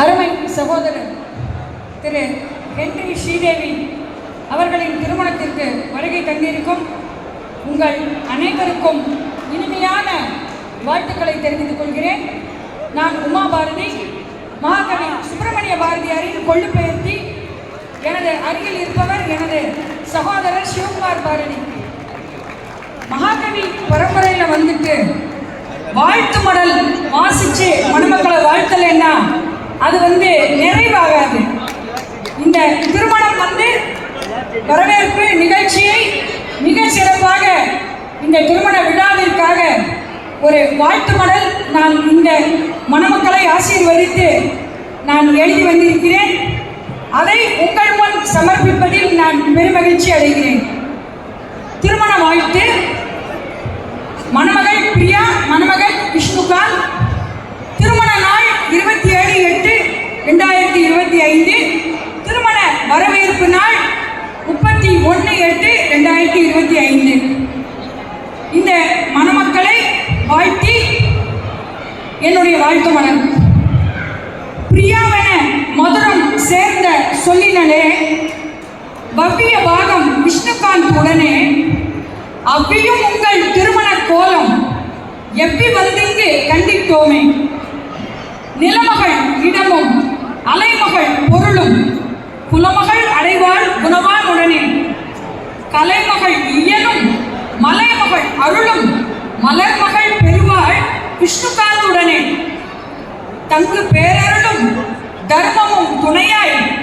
அருமை சகோதரர் திரு ஹென்றி ஸ்ரீதேவி அவர்களின் திருமணத்திற்கு வருகை தந்திருக்கும் உங்கள் அனைவருக்கும் இனிமையான வாழ்த்துக்களை தெரிவித்துக் கொள்கிறேன். நான் உமா பாரதி மகாகவி சுப்பிரமணிய பாரதியாரின் கொள்ளு பெயர்த்தி எனது அருகில் இருப்பவர் எனது சகோதரர் சிவகுமார் பாரதி. மகாகவி பரம்பரையில் வந்துட்டு வாழ்த்து மடல் வாசிச்சு மணமக்களை வாழ்த்தலைன்னா அது வந்து நிறைவாகாது இந்த திருமணம் வந்து வரவேற்பு நிகழ்ச்சியை மிக சிறப்பாக இந்த திருமண விழாவிற்காக ஒரு வாழ்த்து மடல் நான் இந்த மணமக்களை ஆசீர்வதித்து நான் எழுதி வந்திருக்கிறேன். அதை உங்கள் முன் சமர்ப்பிப்பதில் நான் பெருமகிழ்ச்சி அடைகிறேன். திருமண வாழ்த்து மணமகள் பிரியா மணமகள் விஷ்ணுகாந்த் திருமண நாள் இருபத்தி ஏழு எட்டு ரெண்டாயிரத்தி இருபத்தி ஐந்து திருமண வரவேற்பு நாள் முப்பத்தி ஒன்று எட்டு ரெண்டாயிரத்தி இருபத்தி ஐந்து. இந்த மணமக்களை வாழ்த்தி என்னுடைய வாழ்த்து மலர். பிரியாவென மதுரம் சேர்ந்த சொல்லினலே பவ்ய பாகம் விஷ்ணுகாந்த் உடனே அவ்வியும் உங்கள் திருமண கோலம் எப்படி வந்திங்கு கண்டித்தோமே? நிலமகள் இடமும் அலைமகள் பொருளும் குலமகள் அடைவாள் குணவான் உடனே கலைமகள் இயலும் மலைமகள் அருளும் மலர்மகள் பெறுவாள் விஷ்ணுகாந்துடனே தங்கு பேரருளும் தர்மமும் துணையாய்.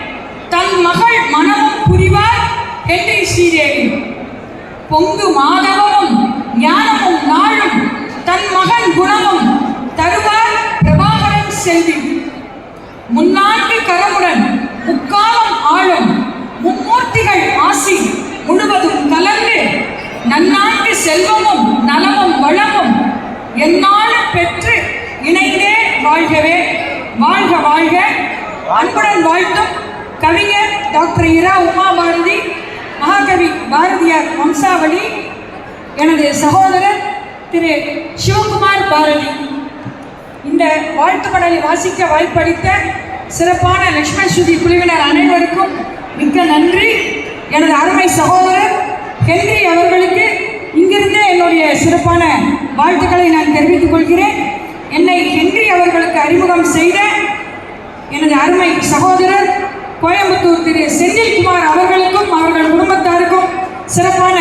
தன் மகள் மனமும் புரிவார் என்று ஸ்ரீதேவி. பொங்கு மாதவமும் செல்வமும் நலமும் வளமும் எந்நாளும் பெற்று இணைந்தே வாழ்கவே. வாழ்க வாழ்க. அன்புடன் வாழ்த்தும் கவிஞர் டாக்டர் இரா உமா பாரதி மகாகவி பாரதியார் வம்சாவளி எனது சகோதரர் திரு சிவகுமார் பாரதி. இந்த வாழ்த்து படலை வாசிக்க வாய்ப்பளித்த சிறப்பான லக்ஷ்மண் ஸ்ருதி குழுவினர் அனைவருக்கும் மிக்க நன்றி. எனது அருமை சகோதரர் ஹென்றி அவர்களுக்கு சிறப்பான வாழ்த்துக்களை நான் தெரிவித்துக் கொள்கிறேன். என்னை ஹென்றி அவர்களுக்கு அறிமுகம் செய்த எனது அருமை சகோதரர் கோயம்புத்தூர் திரு செந்தில்குமார் அவர்களுக்கும் அவர்கள் குடும்பத்தாருக்கும் சிறப்பான